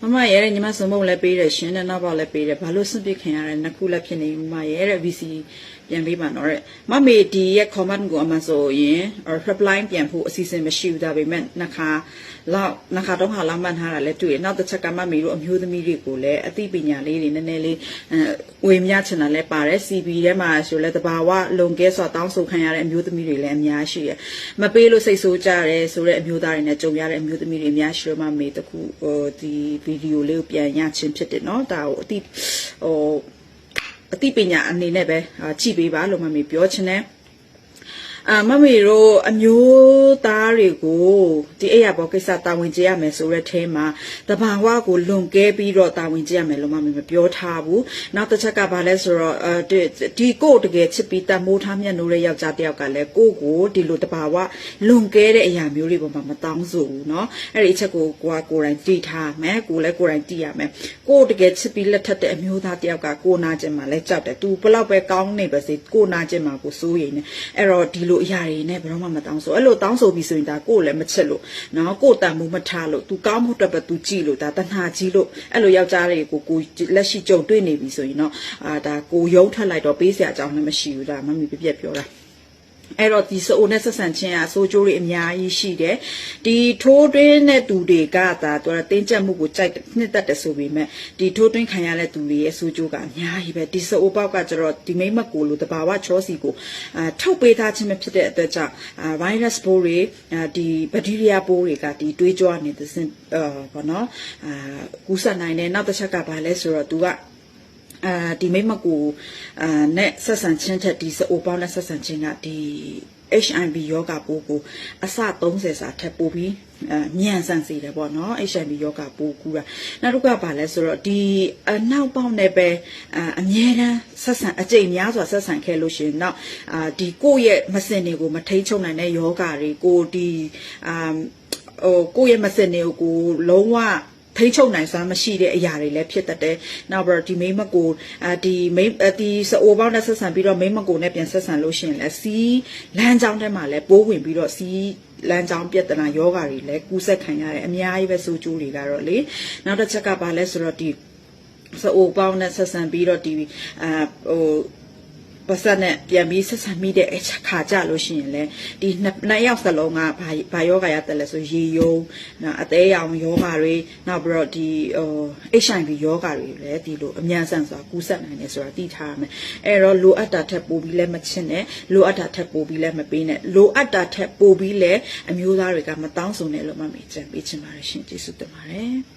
မမရဲ့ညီမစုံမုံလည်းပေးတယ်ရှင်တဲ့နောက်ပေါက်လည်းပေးတယ်ဘာလို့စွန့်ပစ်ခင်ရတဲ့နှစ်ခုလည်းဖြစ်နေမမရဲ့တဲ့ VC ပြန်ပေးပါတော့တဲ့မမေဒီရဲ့ comment ကိုအမှဆိုရင် reply ပြန်ဖို့အစီအစဉ်မရှိဘူးဒါပေမဲ့နှစ်ခါလောက်နှစ်ခါတော့ဟာလောက်မှတ်ထားတာလည်းတွေ့ရနောက်တစ်ချက်ကမမေတို့အမျိုးသမီးတွေကိုလည်းအသိပညာလေးတွေနည်းနည်းလေးဝေမျှချင်တာလည်းပါတယ် CB ထဲမှာဆိုလည်းတဘာဝလုံကဲစွာတောင်းဆိုခံရတဲ့အမျိုးသမီးတွေလည်းအများရှိတယ်မပေးလို့စိတ်ဆိုးကြတယ်ဆိုတဲ့အမျိုးသားတွေနဲ့ကြုံရတဲ့အမျိုးသမီးတွေအများရှိတော့မမေတခုဟိုဒီဗီဒီယိုလေးကိုပြန်ရချင်းဖြစ်တယ်เนาะဒါကိုအသိဟို အသိပညာအနေနဲ့ပဲကြည့်ပေးပါလို့မမေပြောချင်တယ် အာမမေတို့အမျိုးသားတွေကိုဒီအဲ့ရဘောကိစ္စတာဝန်ကျေရမယ်ဆိုတဲ့အဲမှာတဘာဝကိုလွန်ကဲပြီးတော့တာဝန်ကျေရမယ်လို့မမေမပြောထားဘူးနောက်တစ်ချက်ကဘာလဲဆိုတော့အဲဒီကိုတကယ်ချစ်ပြီးတမိုးထားမြတ်နိုးတဲ့ယောက်ျားတစ်ယောက်ကလည်းကိုကိုဒီလိုတဘာဝလွန်ကဲတဲ့အရာမျိုးတွေပေါ်မှာမတောင်းဆိုဘူးเนาะအဲ့ဒီအချက်ကိုကိုကကိုယ်တိုင်တည်ထားမယ်ကိုလည်းကိုယ်တိုင်တည်ရမယ်ကိုတကယ်ချစ်ပြီးလက်ထက်တဲ့အမျိုးသားတစ်ယောက်ကကိုနာကျင်မှာလဲကြောက်တယ်သူဘလောက်ပဲကောင်းနေပါစေကိုနာကျင်မှာကိုစိုးရိမ်နေအဲ့တော့ဒီလို ိုအရာတွေနဲ့ဘယ်တော့မှမတောင်းဆိုအဲ့လိုတောင်းဆိုပြီးဆိုရင်ဒါကိုယ်လည်းမချစ်လို့နော်ကိုယ်တန်မှုမထားလို့ तू ကောင်းမှုအတွက်ပဲ तू ကြည့်လို့ဒါတဏှာကြီးလို့အဲ့လိုယောက်ျားတွေကိုကိုလက်ရှိကြုံတွေ့နေပြီဆိုရင်တော့အာဒါကိုယုံထွက်လိုက်တော့ပေးစရာအကြောင်းလည်းမရှိဘူးဒါမမီပြပြပြောတာ အဲ့တော့ဒီဆိုနဲ့ဆက်ဆံခြင်းအဆိုးကျိုးတွေအများကြီးရှိတယ်ဒီထိုးတွင်းတဲ့သူတွေကသာသူကတင်းကျပ်မှုကိုကြိုက်နှစ်သက်တယ်ဆိုပေမဲ့ဒီထိုးတွင်းခံရတဲ့သူတွေရဲ့ဆိုးကျိုးကအများကြီးပဲဒီဆိုအိုပေါက်ကကျတော့ဒီမိမ့်မကိုလို့တဘာဝချောစီကိုအာထုတ်ပေးထားခြင်းမဖြစ်တဲ့အတွက်ကြောင့်အာ virus ပိုးတွေအာဒီ bacteria ပိုးတွေကဒီတွေးကြွနေတဲ့စင်အာဘောနော်အာကူးစက်နိုင်တယ်နောက်တစ်ချက်ကဘာလဲဆိုတော့သူက အာဒီမိမကူအာနဲ့ဆက်ဆံချင်းထက်ဒီစအိုပေါင်းနဲ့ဆက်ဆံချင်းကဒီ HIV ယောဂပိုးကိုအစ30စာထက်ပိုပြီးအမြန်ဆန်စေတယ်ပေါ့နော် HIV ယောဂပိုးကူတာနောက်တစ်ခုကဘာလဲဆိုတော့ဒီအနောက်ပေါက်နဲ့ပဲအမြဲတမ်းဆက်ဆံအကျိတ်များစွာဆက်ဆံခဲ့လို့ရှိရင်တော့အာဒီကိုယ့်ရဲ့မစင်တွေကိုမထိန်ချုပ်နိုင်တဲ့ယောဂတွေကိုဒီအာဟိုကိုယ့်ရဲ့မစင်တွေကိုလုံးဝ ထိချုပ်နိုင်စွမ်းမရှိတဲ့အရာတွေလည်းဖြစ်တတ်တယ်။နောက်ပြီးဒီမိမကိုအာဒီမိဒီစအိုပေါင်းနဲ့ဆက်ဆံပြီးတော့မိမကိုနဲ့ပြန်ဆက်ဆံလို့ရှိရင်လည်းစီးလမ်းကြောင်းထဲမှာလည်းပိုးဝင်ပြီးတော့စီးလမ်းကြောင်းပြဿနာယောဂါတွေလည်းကူးစက်ခံရတယ်အများကြီးပဲဆိုကျိုးတွေကတော့လေနောက်တစ်ချက်ကဘာလဲဆိုတော့ဒီစအိုပေါင်းနဲ့ဆက်ဆံပြီးတော့ဒီအာဟို ပါစနဲ့ပြန်ပြီးဆက်ဆံမိတဲ့အခါကြလို့ရှိရင်လည်းဒီနှစ်ယောက်စလုံးကဘာဘာယောဂါရတယ်လဲဆိုရေယုံနော်အသေးရောင်ယောဂါတွေနောက်ပြီးတော့ဒီဟို HIV ယောဂါတွေလည်းဒီလိုအများဆန်စွာကူးစက်နိုင်တယ်ဆိုတာသိထားရမယ်အဲ့တော့လိုအပ်တာထက်ပိုပြီးလည်းမချင်နဲ့လိုအပ်တာထက်ပိုပြီးလည်းမပေးနဲ့လိုအပ်တာထက်ပိုပြီးလည်းအမျိုးသားတွေကမတောင်းဆိုနဲ့လို့မှမေးချင်ပေးချင်ပါတယ်ရှင်ကျေးဇူးတင်ပါတယ်